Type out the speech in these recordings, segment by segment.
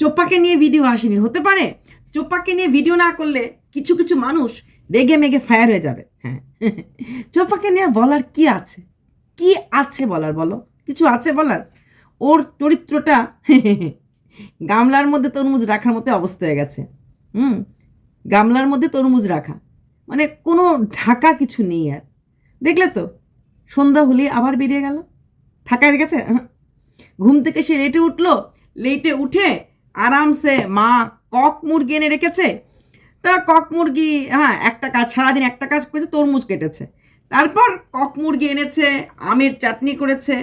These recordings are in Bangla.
চোপ্পাকে নিয়ে ভিডিও আসেনি, হতে পারে। চোপ্পাকে নিয়ে ভিডিও না করলে কিছু কিছু মানুষ রেগে মেগে ফায়ার হয়ে যাবে। হ্যাঁ। চোপ্পাকে নিয়ে বলার কি আছে? কি আছে বলার বলো? কিছু আছে বলার? ওর চরিত্রটা গামলার মধ্যে তরমুজ রাখার মতো অবস্থা হয়ে গেছে। হুম? গামলার মধ্যে তরমুজ রাখা। মানে কোনো ঢাকা কিছু নেই আর। দেখলে তো, সন্ধ্যা হলে আবার বেরিয়ে গেল। থাকা গেছে। ঘুম থেকে সে লেটে উঠল। লেটে উঠে আরামসে মা কক মুরগি এনে রেখেছে। তা কক মুরগি হ্যাঁ একটা কাজ, সারাদিন একটা কাজ করেছে, তরমুজ কেটেছে। তারপর কক মুরগি এনেছে, আমের চাটনি করেছে,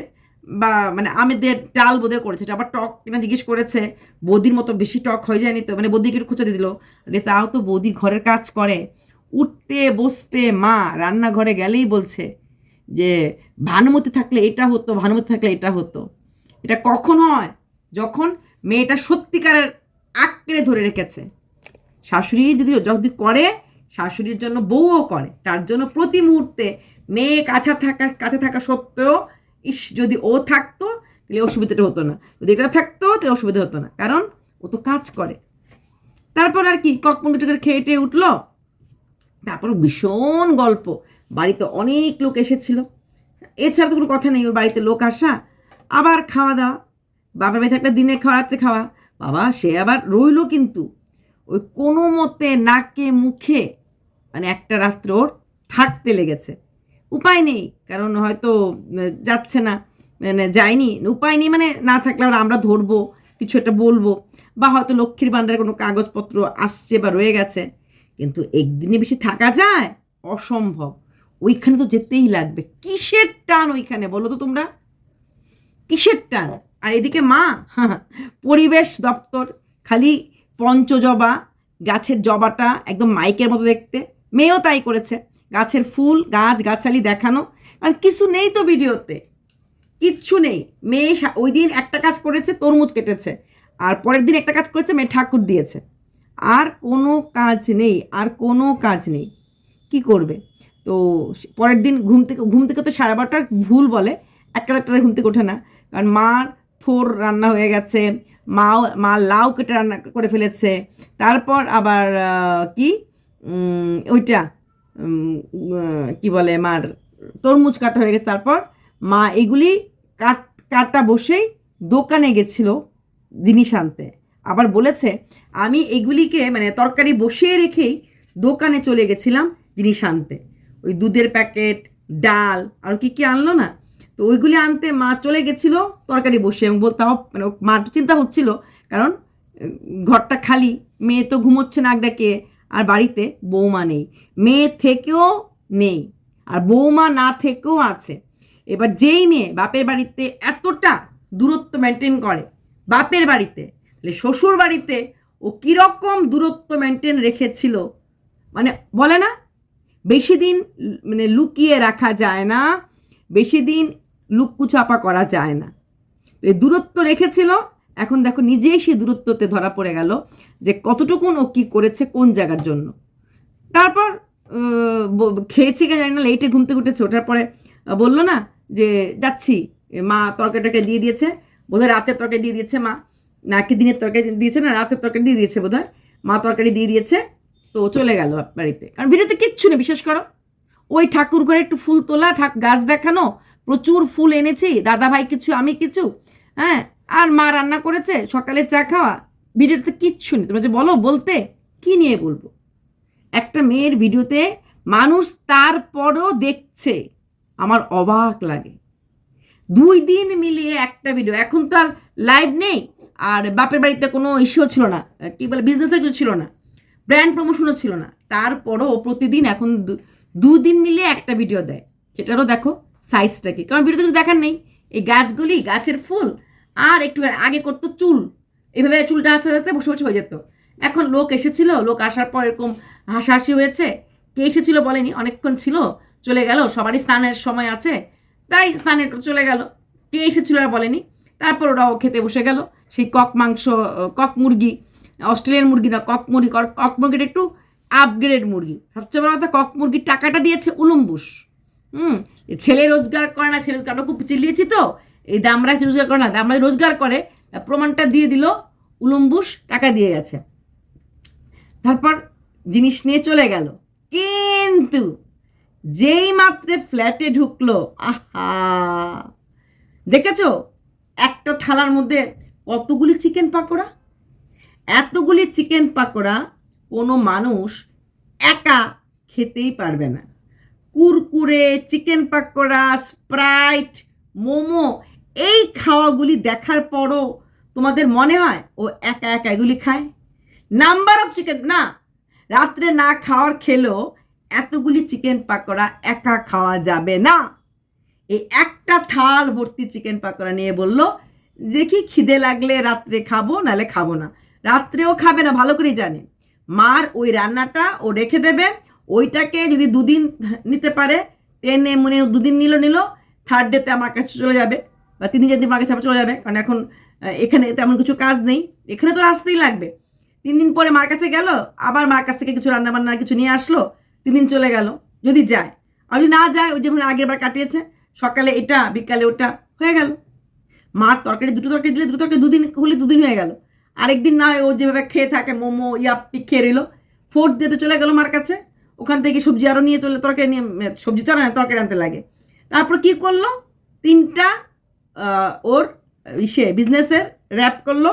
বা মানে আমের আমেদের ডাল বোধে করেছে আবার টক কিনা জিজ্ঞেস করেছে, বৌদির মতো বেশি টক হয়ে যায়নি তো মানে বৌদিকে একটু দিয়ে দিল। আরে তাও তো বৌদি ঘরের কাজ করে। উঠতে বসতে মা রান্নাঘরে গেলেই বলছে যে, ভানুমতি থাকলে এটা হতো, ভানুমতি থাকলে এটা হতো। এটা কখন হয়? যখন মেয়েটা সত্যিকারের আঁকড়ে ধরে রেখেছে। শাশুড়ি যদি যদি করে, শাশুড়ির জন্য বউও করে, তার জন্য প্রতি মুহূর্তে মেয়ে কাছা থাকা, কাছে থাকা সত্ত্বেও, ইস, যদি ও থাকতো, তাহলে অসুবিধাটা হতো না। যদি এটা থাকতো, তাহলে অসুবিধা হতো না। কারণ ও তো কাজ করে। তারপর আর কি ককমুন্ডুটাকে খেয়ে টেয়ে উঠল। তারপর ভীষণ গল্প। বাড়িতে অনেক লোক এসেছিল। এছাড়া তো কোনো কথা নেই, ওর বাড়িতে লোক আসা, আবার খাওয়া দাওয়া। বাবার বাড়ি থাকলে দিনে খাওয়া, রাত্রে খাওয়া। বাবা, সে আবার রইল কিন্তু। ওই কোনো মতে নাকে, মুখে মানে একটা রাত্র ওর থাকতে লেগেছে। উপায় নেই, কারণ হয়তো যাচ্ছে না মানে যায়নি। উপায় নেই মানে না থাকলে আমরা ধরবো, কিছু একটা বলব, বা হয়তো লক্ষ্মীর ভাণ্ডারের কোনো কাগজপত্র আসছে বা রয়ে গেছে। কিন্তু একদিনে বেশি থাকা যায়? অসম্ভব। ওইখানে তো যেতেই লাগবে। কিসের টান ওইখানে বলো তো তোমরা? কিসের টান? আর এদিকে মা, পরিবেশ দপ্তর, খালি পঞ্চজবা, গাছের জবাটা একদম মাইকের মতো দেখতে। মেয়েও তাই করেছে, গাছের ফুল, গাছ, গাছালি দেখানো। আর কিছু নেই তো ভিডিওতে, কিচ্ছু নেই। মেয়ে ওই দিন একটা কাজ করেছে, তরমুজ কেটেছে। আর পরের দিন একটা কাজ করেছে, মেয়ে ঠাকুর দিয়েছে। আর কোনো কাজ নেই, আর কোনো কাজ নেই। কি করবে? তো পরের দিন ঘুম থেকে ঘুম থেকে তো সাড়ে বারোটার ভুল বলে, একটা একটা ঘুম থেকে ওঠে না। কারণ মার থোর রান্না হয়ে গেছে, মাও, মা লাউ কেটে রান্না করে ফেলেছে। তারপর আবার কি? ওইটা কি বলে মার, তরমুজ কাটা হয়ে গেছে। তারপর মা এগুলি কাট, কাটা বসেই দোকানে গেছিল জিনিস আনতে। আবার বলেছে, আমি এগুলিকে মানে তরকারি বসিয়ে রেখেই দোকানে চলে গেছিলাম জিনিস আনতে। ওই দুধের প্যাকেট, ডাল, আর কি কি আনলো না? তো ওইগুলি আনতে মা চলে গেছিল তরকারি বসে এবং হবে মানে মার চিন্তা হচ্ছিল, কারণ ঘরটা খালি, মেয়ে তো ঘুমোচ্ছে নাক ডাকে আর বাড়িতে বৌমা নেই। মেয়ে থেকেও নেই, আর বৌমা না থেকেও আছে। এবার যেই মেয়ে বাপের বাড়িতে এতটা দূরত্ব মেনটেন করে, বাপের বাড়িতে, তাহলে শ্বশুর বাড়িতে ও কীরকম দূরত্ব মেনটেন রেখেছিল মানে বলে না? বেশি দিন মানে লুকিয়ে রাখা যায় না, বেশি দিন লুকুচাপা করা যায় না। তো এই দূরত্ব রেখেছিল। এখন দেখো নিজেই সেই দূরত্বতে ধরা পড়ে গেল যে কতটুকুন ও কী করেছে কোন জায়গার জন্য। তারপর খেয়েছে কি জানি না, লেটে ঘুম থেকে উঠেছে, ওঠার পরে বলল না যে, যাচ্ছি। মা তরকারিটাকে দিয়ে দিয়েছে। বোধহয় রাতের তরকারি দিয়ে দিয়েছে মা। না নাকি দিনের তরকারি দিয়েছে না, রাতের তরকারি দিয়ে দিয়েছে বোধহয়। মা তরকারি দিয়ে দিয়েছে, তো চলে গেল বাড়িতে। কারণ ভিডিওতে কিচ্ছু নেই, বিশ্বাস করো। ওই ঠাকুর ঘরে একটু ফুল তোলা ঠাক গাছ দেখানো প্রচুর ফুল এনেছি। দাদা ভাই কিছু, আমি কিছু হ্যাঁ? আর মা রান্না করেছে, সকালে চা খাওয়া। ভিডিওতে কিচ্ছু নেই। তোমরা যে বলো, বলতে কি নিয়ে বলব? একটা মেয়ের ভিডিওতে মানুষ তারপরও দেখছে, আমার অবাক লাগে। দুই দিন মিলিয়ে একটা ভিডিও। এখন তো আর লাইভ নেই, আর বাপের বাড়িতে কোনো ইস্যুও ছিল না। কি বলে বিজনেসের কিছু ছিল না। ব্র্যান্ড প্রমোশনও ছিল না। তারপরও প্রতিদিন এখন দুদিন মিলিয়ে একটা ভিডিও দেয়। সেটারও দেখো সাইজটা কি? কারণ ভিডিওতে কিছু দেখার নেই। এই গাছগুলি গাছের ফুল আর একটু আগে করতো চুল। এভাবে চুলটা হাসতে বসে বসে হয়ে যেত। এখন লোক এসেছিল। লোক আসার পর এরকম হাসাহাসি হয়েছে। কে এসেছিল বলেনি। অনেকক্ষণ ছিল। চলে গেল। সবারই স্নানের সময় আছে। তাই স্নানের চলে গেল। কে এসেছিল আর বলেনি। তারপর ওরাও খেতে বসে গেল। সেই কক মাংস, কক মুরগি, অস্ট্রেলিয়ান মুরগি না, কক মুরগি, কক মুরগিটা একটু আপগ্রেড মুরগি। সবচেয়ে বড় কথা, কক মুরগির টাকাটা দিয়েছে উলম্বুস। হুম ছেলে রোজগার করে না, ছেলে আমরা খুব চিল্লিয়েছি তো। এই দামরা রোজগার করে না দামরা রোজগার করে প্রমাণটা দিয়ে দিল উলম্বুস টাকা দিয়ে গেছে। তারপর জিনিস নিয়ে চলে গেল। কিন্তু যেই মাত্রে ফ্ল্যাটে ঢুকলো, আহা! দেখেছ? একটা থালার মধ্যে কতগুলি চিকেন পাকোড়া? এতগুলি চিকেন পাকোড়া কোনো মানুষ একা খেতেই পারবে না। কুরকুরে, চিকেন পাকোড়া, স্প্রাইট, মোমো, এই খাওয়াগুলি দেখার পরও তোমাদের মনে হয়, ও একা একা এগুলি খায়? নাম্বার অফ চিকেন না, রাত্রে না খাওয়ার খেলেও এতগুলি চিকেন পাকোড়া একা খাওয়া যাবে না। এই একটা থাল ভর্তি চিকেন পাকোড়া নিয়ে বলল, যে কি খিদে লাগলে রাত্রে খাব নালে খাব না। রাত্রেও খাবে না, ভালো করেই জানে। মার ওই রান্নাটা ও রেখে দেবে ওইটাকে যদি দুদিন নিতে পারে টেনে মনে দুদিন নিল নিল থার্ড ডেতে আমার কাছে চলে যাবে। বা তিন দিন আমার কাছে চলে যাবে, কারণ এখন এখানে তেমন কিছু কাজ নেই। এখানে তো আসতেই লাগবে। তিন দিন পরে মার কাছে গেল, আবার মার কাছ থেকে কিছু রান্না বান্নার কিছু নিয়ে আসলো, তিন দিন চলে গেল, যদি যায়। আর যদি না যায়, ওই যেমন আগের বার কাটিয়েছে, সকালে এটা, বিকালে ওটা, হয়ে গেল। মার তরকারি, দুটো তরকারি দিলে দুটো তরকারি দুদিন হলে দুদিন হয়ে গেল। আরেকদিন না হয় ও যেভাবে খেয়ে থাকে, মোমো, ইয়াপ্পি খেয়ে রইল ফোর্থ ডেতে চলে গেল মার কাছে। ওখান থেকে সবজি আরও নিয়ে চলে, তরকারি নিয়ে সবজি তো তরকারি আনতে লাগে। তারপর কি করল? তিনটা ওর ইসে বিজনেসের র্যাপ করল।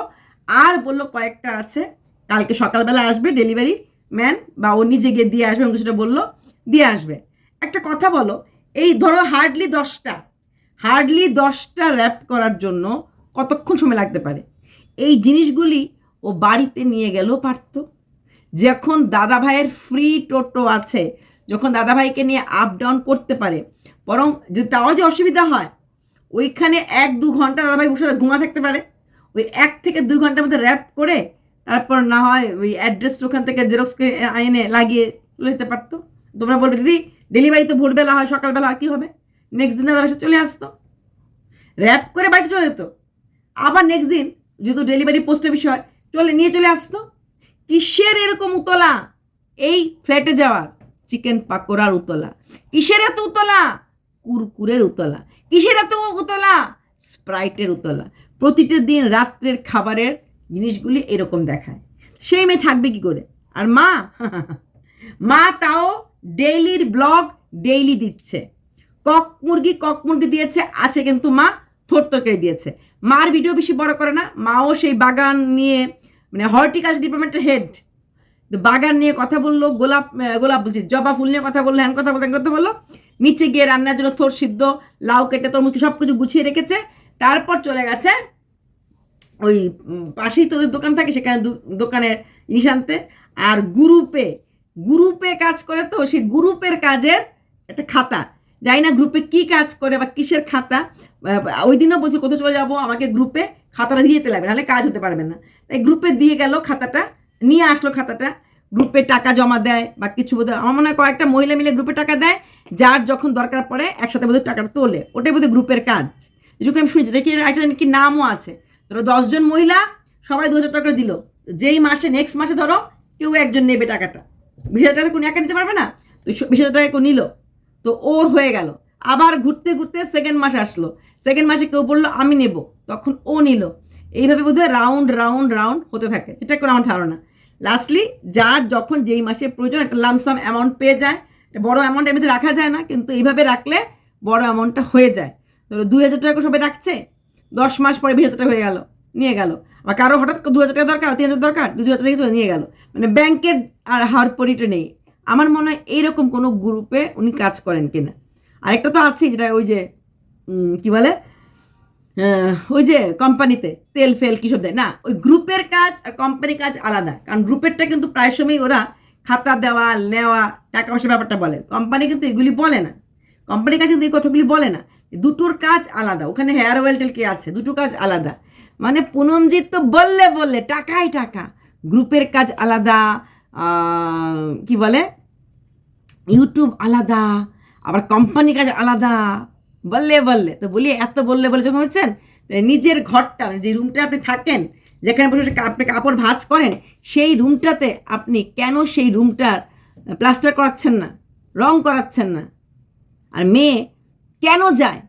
আর বলল কয়েকটা আছে, কালকে সকালবেলা আসবে ডেলিভারি ম্যান বা ও নিজে গিয়ে দিয়ে আসবে কিছুটা বলল, দিয়ে আসবে। একটা কথা বলো, এই ধরো হার্ডলি দশটা হার্ডলি দশটা র্যাপ করার জন্য কতক্ষণ সময় লাগতে পারে? এই জিনিসগুলি ও বাড়িতে নিয়ে গেলেও পারত। যখন দাদা ভাইয়ের ফ্রি টোটো আছে, যখন দাদা ভাইকে নিয়ে আপ ডাউন করতে পারে, বরং যদি তাও যে অসুবিধা হয়, ওইখানে এক দু ঘণ্টা দাদাভাই বসে ঘুমা থাকতে পারে। ওই এক থেকে দুই ঘণ্টার মধ্যে র্যাপ করে, তারপর না হয় ওই অ্যাড্রেস ওখান থেকে জেরক্সকে এনে লাগিয়ে নিতে পারতো। তোমরা বলবে, দিদি ডেলিভারি তো ভোরবেলা হয়, সকালবেলা কী হবে? নেক্সট দিন দাদা সাথে চলে আসতো। র্যাপ করে বাড়িতে চলে যেত। আবার নেক্সট দিন, যেহেতু ডেলিভারি পোস্ট অফিস হয়, চলে নিয়ে চলে আসতো। কিসের এরকম উতলা? এই ফ্ল্যাটে যাওয়ার। চিকেন পাকোড়ার উতলা। কিসের এত উতলা? কুরকুরের উতলা। কিসের এত উতলা? স্প্রাইটের উতলা। প্রতিটা দিন রাত্রের খাবারের জিনিসগুলি এরকম দেখায়। সেই মেয়ে থাকবে কি করে? আর মা? মা তাও ডেইলির ব্লগ ডেইলি দিচ্ছে। কক মুরগি কক মুরগি দিয়েছে, আছে কিন্তু মা থোর তরকারি দিয়েছে। মার ভিডিও বেশি বড় করে না, মাও সেই বাগান নিয়ে মানে হর্টিকালচার ডিপার্টমেন্টের হেড বাগান নিয়ে কথা বলল, গোলাপ গোলাপ বলছি, জবা ফুল নিয়ে কথা বলল, হ্যান কথা বলতে কথা বলল। নিচে গিয়ে রান্নার জন্য থোর সিদ্ধ, লাউ কেটে তরমুজ, সব কিছু গুছিয়ে রেখেছে। তারপর চলে গেছে ওই পাশেই তোদের দোকান থাকে, সেখানে দোকানের জিনিস আনতে। আর গ্রুপে গ্রুপে কাজ করে তো, সেই গ্রুপের কাজের একটা খাতা। যাই না গ্রুপে কি কাজ করে বা কিসের খাতা। ওই দিনও বলছি কোথাও চলে যাব? আমাকে গ্রুপে খাতাটা দিয়ে যেতে লাগবে, নাহলে কাজ হতে পারবে না। তাই গ্রুপে দিয়ে গেল খাতাটা, নিয়ে আসলো খাতাটা। গ্রুপে টাকা জমা দেয় বা কিছু বোধহয়, আমার মনে হয় কয়েকটা মহিলা মিলে গ্রুপে টাকা দেয়, যার যখন দরকার পড়ে একসাথে বোধহয় টাকাটা তোলে। ওটাই বোধহয় গ্রুপের কাজ। যেটুকু আমি শুনেছি, এটা কি একটা কি নামও আছে। ধরো দশজন মহিলা, সবাই দু হাজার টাকা দিল। যেই মাসে নেক্সট মাসে ধরো, কেউ একজন নেবে টাকাটা। বিশ হাজার টাকা কোনো একা নিতে পারবে না? তো বিশ হাজার টাকা কেউ নিল। তো ওর হয়ে গেল। আবার ঘুরতে ঘুরতে সেকেন্ড মাসে আসলো। সেকেন্ড মাসে কেউ বলল, আমি নেব। তখন ও নিল। এইভাবে বোধহয় রাউন্ড রাউন্ড রাউন্ড হতে থাকে। সেটা করে আমার ধারণা। লাস্টলি যার যখন যেই মাসে প্রয়োজন, একটা লামসাম অ্যামাউন্ট পেয়ে যায় একটা বড় অ্যামাউন্ট এমনিতে রাখা যায় না, কিন্তু এইভাবে রাখলে বড় অ্যামাউন্টটা হয়ে যায়। ধরো দুই হাজার টাকা সবাই রাখছে, দশ মাস পরে বিশ হাজার টাকা হয়ে গেল, নিয়ে গেল। আর কারও হঠাৎ দু হাজার টাকা দরকার তিন হাজার দরকার দু হাজার টাকা নিয়ে গেল। মানে ব্যাংকের আর হারপরিটা নেই। আমার মনে হয় এইরকম কোনো গ্রুপে উনি কাজ করেন কিনা। আরেকটা তো আছে যেটা ওই যে কি বলে? ওই যে কোম্পানিতে তেল, ফেল কিসব দেয়? না, ওই গ্রুপের কাজ আর কোম্পানির কাজ আলাদা। কারণ গ্রুপেরটা কিন্তু প্রায় সময় ওরা খাতা দেওয়া, নেওয়া টাকা পয়সার ব্যাপারটা বলে। কোম্পানি কিন্তু এগুলি বলে না। কোম্পানির কাছে কিন্তু এই কথাগুলি বলে না। দুটোর কাজ আলাদা। ওখানে হেয়ার অয়েল টেল কে আছে? দুটো কাজ আলাদা। মানে পুনমজিৎ তো বললে বললে টাকাই টাকা। গ্রুপের কাজ আলাদা কি বলে? ইউটিউব আলাদা, আবার কোম্পানির কাজ আলাদা। বললে বললে। তো বলি, এত বললে বলে যখন হচ্ছেন নিজের ঘরটা মানে যে রুমটা আপনি থাকেন, যেখানে বসে আপনি কাপড় ভাঁজ করেন, সেই রুমটাতে আপনি কেন সেই রুমটার প্লাস্টার করাচ্ছেন না, রং করাচ্ছেন না? আর মেয়ে কেন যায়?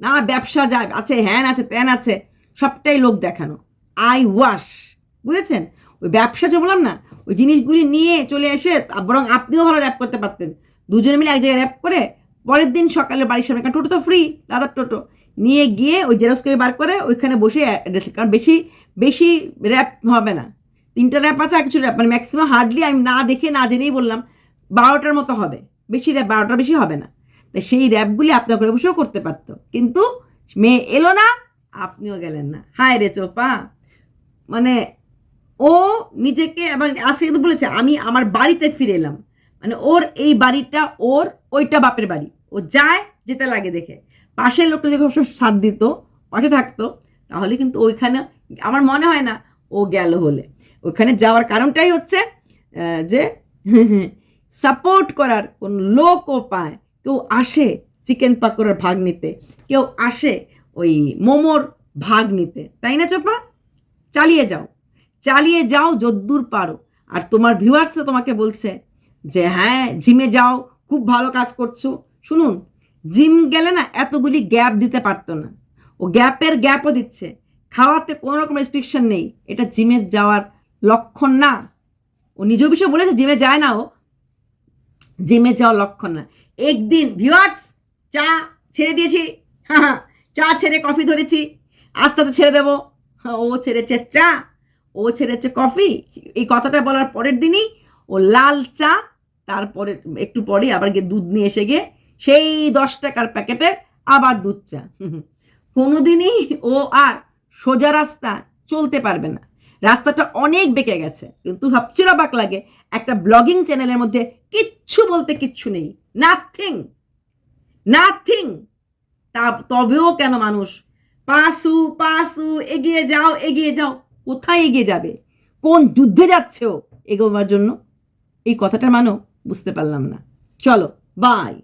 না, ব্যবসা যায় আছে, হ্যান আছে, ত্যান আছে, সবটাই লোক দেখানো। আই ওয়াশ, বুঝেছেন? ওই ব্যবসা যে বললাম না, ওই জিনিসগুলি নিয়ে চলে এসে বরং আপনিও ভালো র্যাপ করতে পারতেন। দুজনে মিলে এক জায়গায় র্যাপ করে পরের দিন সকালে বাড়ির সামনে কারণ টোটো তো ফ্রি দাদার টোটো। নিয়ে গিয়ে ওই জেরক্স কপি বার করে ওইখানে বসে অ্যাড্রেস কারণ বেশি বেশি র্যাপ হবে না। তিনটা র্যাপ আছে আর কিছু র্যাপ মানে ম্যাক্সিমাম হার্ডলি আমি না দেখে না জেনেই বললাম, বারোটার মতো হবে। বেশি র্যাপ বারোটার বেশি হবে না। তাই সেই র্যাপগুলি আপনার ঘরে বসেও করতে পারতো। কিন্তু মেয়ে এলো না, আপনিও গেলেন না। হায় রে চোপা। মানে ও নিজেকে এবং আজকে কিন্তু বলেছে, আমি আমার বাড়িতে ফিরে এলাম। মানে ওর এই বাড়িটা, ওর ওইটা বাপের বাড়ি। ও যায় যেতে লাগে দেখে। পাশের লোকটা সবসময় সাথ দিত, পাশে থাকতো, তাহলে কিন্তু ওইখানে, আমার মনে হয় না ও গেল হলে। ওইখানে যাওয়ার কারণটাই হচ্ছে যে সাপোর্ট করার কোন লোকও পায়। কেউ আসে চিকেন পাকোড়ার ভাগ নিতে, কেউ আসে ওই মোমোর ভাগ নিতে। তাই না চোপা? চালিয়ে যাও। চালিয়ে যাও যদ্দূর পারো। আর তোমার ভিউয়ার্সরা তোমাকে বলছে যে হ্যাঁ জিমে যাও, খুব ভালো কাজ করছ। শুনুন জিম গেলে না এতগুলি গ্যাপ দিতে পারতো না। ও গ্যাপের গ্যাপও দিচ্ছে। খাওয়াতে কোনো রকম রেস্ট্রিকশন নেই। এটা জিমের যাওয়ার লক্ষণ না। ও নিজ বিষয়ে বলেছে জিমে যায় না ও। জিমে যাওয়ার লক্ষণ না। একদিন ভিউয়ার্স চা ছেড়ে দিয়েছি। হ্যাঁ চা ছেড়ে কফি ধরেছি। আস্তে আস্তে ছেড়ে দেবো। হ্যাঁ, ও ছেড়েছে চা ও ছেড়েছে কফি এই কথাটা বলার পরের দিনই ও লাল চা তারপরে একটু পরে আবার গিয়ে দুধ নিয়ে এসে গিয়ে সেই দশ টাকার প্যাকেটে আবার দুধ চা। কোনোদিনই ও আর সোজা রাস্তা চলতে পারবে না। রাস্তাটা অনেক বেঁকে গেছে, কিন্তু সবচেয়ে অবাক লাগে একটা ব্লগিং চ্যানেলের মধ্যে কিচ্ছু বলতে কিচ্ছু নেই। নাথিং! নাথিং! তা তবেও কেন মানুষ? পাসু পাসু, এগিয়ে যাও এগিয়ে যাও, কোথায় এগিয়ে যাবে? কোন যুদ্ধে যাচ্ছে ও এগোবার জন্য? এই কথাটার মানেও বুঝতে পারলাম না। চলো বাই